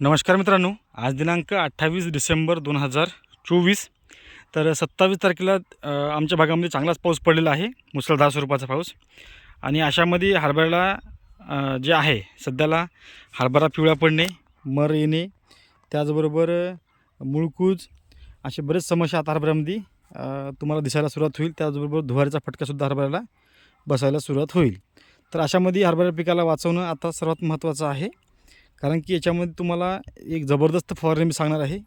नमस्कार मित्रांनो आज दिनांक अठ्ठावीस डिसेंबर दोन हजार चोवीस. तर सत्तावीस तारखेला आमच्या भागामध्ये चांगलाच पाऊस पडलेला आहे मुसळधार स्वरूपाचा पाऊस. आणि अशामध्ये हरभऱ्याला जे आहे सध्याला हरभरा पिवळा पडणे मर येणे त्याचबरोबर मुळकूज असे बरेच समस्या आता हरभऱ्यामध्ये तुम्हाला दिसायला सुरुवात होईल. त्याचबरोबर धुवारीचा फटकासुद्धा हरभऱ्याला बसायला सुरुवात होईल. तर अशामध्ये हरभरा पिकाला वाचवणं आता सर्वात महत्त्वाचं आहे. कारण की याच्यामध्ये तुम्हाला एक जबरदस्त फवारणी मी सांगणार आहे.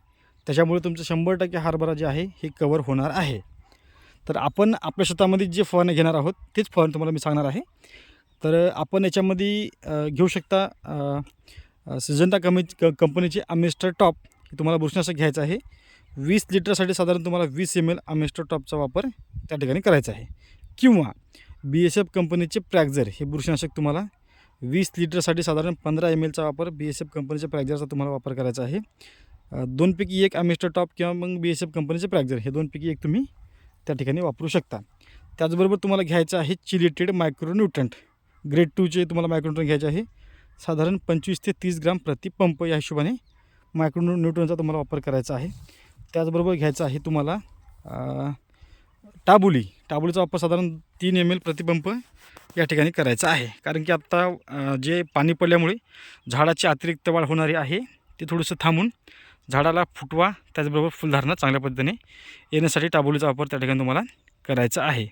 त्याच्यामुळे तुमचं शंभर टक्के हरभरा जे आहे हे कवर होणार आहे. तर आपण आपल्या शेतामध्ये जे फवारणी घेणार आहोत तेच फवारणी तुम्हाला मी सांगणार आहे. तर आपण याच्यामध्ये घेऊ शकता सिजंटा कमी क कंपनीचे अमिस्टर टॉप हे तुम्हाला बुरशीनाशक घ्यायचं आहे. वीस लिटरसाठी साधारण तुम्हाला वीस एम एल अमिस्टर टॉपचा वापर त्या ठिकाणी करायचा आहे. किंवा बी एस एफ कंपनीचे प्रॅक्झर हे बुरशीनाशक तुम्हाला वीस लिटरसाठी साधारण पंधरा एम एलचा वापर बी एस एफ कंपनीच्या प्रॅक्झरचा तुम्हाला वापर करायचा आहे. दोनपैकी एक ॲमेस्टर टॉप किंवा मग बी एस एफ कंपनीचे प्रॅक्झर हे दोनपैकी एक तुम्ही त्या ठिकाणी वापरू शकता. त्याचबरोबर तुम्हाला घ्यायचं आहे चिलिटेड मायक्रोन्यूट्रंट ग्रेड टूचे तुम्हाला मायक्रोन्यूट्रंट घ्यायचे आहे. साधारण पंचवीस ते तीस ग्राम प्रति पंप या हिशोबाने मायक्रोन्यूट्रनचा तुम्हाला वापर करायचा आहे. त्याचबरोबर घ्यायचं आहे तुम्हाला टाबुली. टाबुलीचा वापर साधारण तीन एम एल प्रतिपंप या ठिकाणी करायचं आहे. कारण की आत्ता जे पाणी पडल्यामुळे झाडाची अतिरिक्त वाढ होणारी आहे ते थोडंसं थांबून झाडाला फुटवा त्याचबरोबर फुलधारणा चांगल्या पद्धतीने येण्यासाठी टाबोलीचा वापर त्या ठिकाणी तुम्हाला करायचा आहे.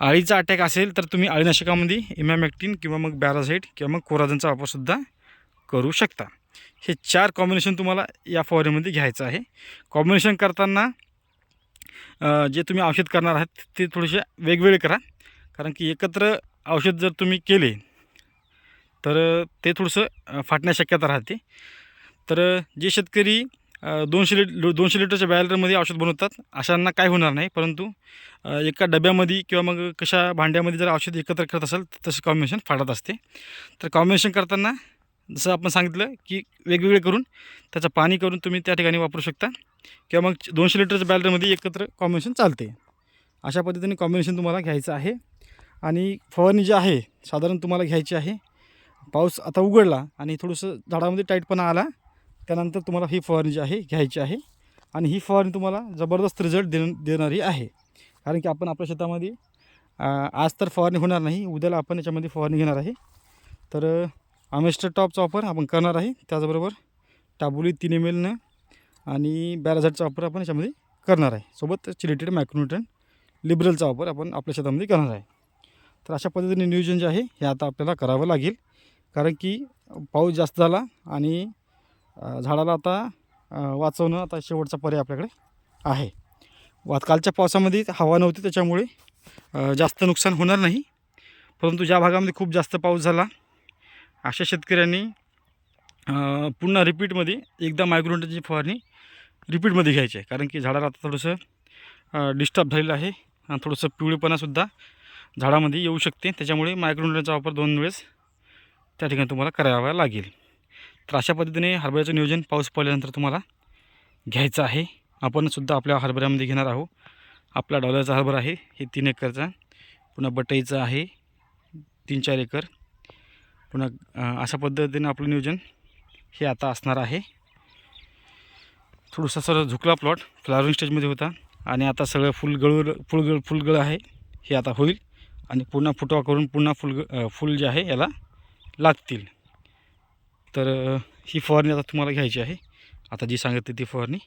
आळीचा अटॅक असेल तर तुम्ही अळीनाशकामध्ये इमॅमॅक्टिन किंवा मग बॅराझाईट किंवा मग कोराजनचा वापरसुद्धा करू शकता. हे चार कॉम्बिनेशन तुम्हाला या फवारीमध्ये घ्यायचं आहे. कॉम्बिनेशन करताना जे तुम्ही औषध करणार आहात ते थोडेसे वेगवेगळे करा. कारण की एकत्र औषध जर तुम्ही केले तर ते थोडंसं फाटण्या शक्यता राहते. तर जे शेतकरी दोनशे लिट दोनशे लिटरच्या बॅलरमध्ये औषध बनवतात अशांना काय होणार नाही परंतु एका डब्यामध्ये किंवा मग कशा भांड्यामध्ये जर औषध एकत्र करत असाल तर तसं कॉम्बिनेशन फाटत असते. तर कॉम्बिनेशन करताना जसं आपण सांगितलं की वेगवेगळे करून त्याचं पाणी करून तुम्ही त्या ठिकाणी वापरू शकता किंवा मग दोनशे लिटरच्या बॅलरमध्ये एकत्र कॉम्बिनेशन चालते. अशा पद्धतीने कॉम्बिनेशन तुम्हाला घ्यायचं आहे. आणि फवारणी जी आहे साधारण तुम्हाला घ्यायची आहे. पाऊस आता उघडला आणि थोडंसं झाडामध्ये टाईटपणा आला त्यानंतर तुम्हाला ही फवारणी जी आहे घ्यायची आहे. आणि ही फवारणी तुम्हाला जबरदस्त रिझल्ट देण देणारी आहे. कारण की आपण आपल्या शेतामध्ये आज तर फवारणी होणार नाही उद्याला आपण याच्यामध्ये फवारणी घेणार आहे. तर आमेस्टर टॉपचा वापर आपण करणार आहे त्याचबरोबर टाबुली तीन एम एलनं आणि बॅराझाटचा वापर आपण याच्यामध्ये करणार आहे. सोबत चिलेटेड मॅक्रोन्युटन लिबरलचा वापर आपण आपल्या शेतामध्ये करणार आहे. तर अशा पद्धतीने नियोजन जे आहे हे आता आपल्याला करावं लागेल. कारण की पाऊस जास्त झाला आणि झाडाला आता वाचवणं आता शेवटचा पर्याय आपल्याकडे आहे. वा कालच्या पावसामध्ये हवा नव्हती त्याच्यामुळे जास्त नुकसान होणार नाही. परंतु ज्या भागामध्ये खूप जास्त पाऊस झाला अशा शेतकऱ्यांनी पुन्हा रिपीटमध्ये एकदा मायग्रोनची फवारणी रिपीटमध्ये घ्यायची आहे. कारण की झाडाला आता थोडंसं डिस्टर्ब झालेलं आहे. आणि थोडंसं पिवळेपणासुद्धा झाडामध्ये येऊ शकते. त्याच्यामुळे मायक्रोन्यूटनचा वापर दोन वेळेस त्या ठिकाणी तुम्हाला करावा लागेल. तर अशा पद्धतीने हरभऱ्याचं नियोजन पाऊस पडल्यानंतर तुम्हाला घ्यायचं आहे. आपणसुद्धा आपल्या हरभऱ्यामध्ये घेणार आहोत. आपला डॉलरचा हरभरा आहे. हे तीन एकरचा. पुन्हा बटईचं आहे. तीन चार एकर. पुन्हा अशा पद्धतीने आपलं नियोजन हे आता असणार आहे. थोडंसं सर झुकला प्लॉट फ्लावरिंग स्टेजमध्ये होता. आणि आता सगळं फुलगळ फुलगळ फुलगळ आहे. हे आता होईल. आणि पुन्हा फुटवा करून पुन्हा फुल फुल जे आहे याला लागतील. तर ही फवारणी आता तुम्हाला घ्यायची आहे. आता जी सांगितली ती फवारणी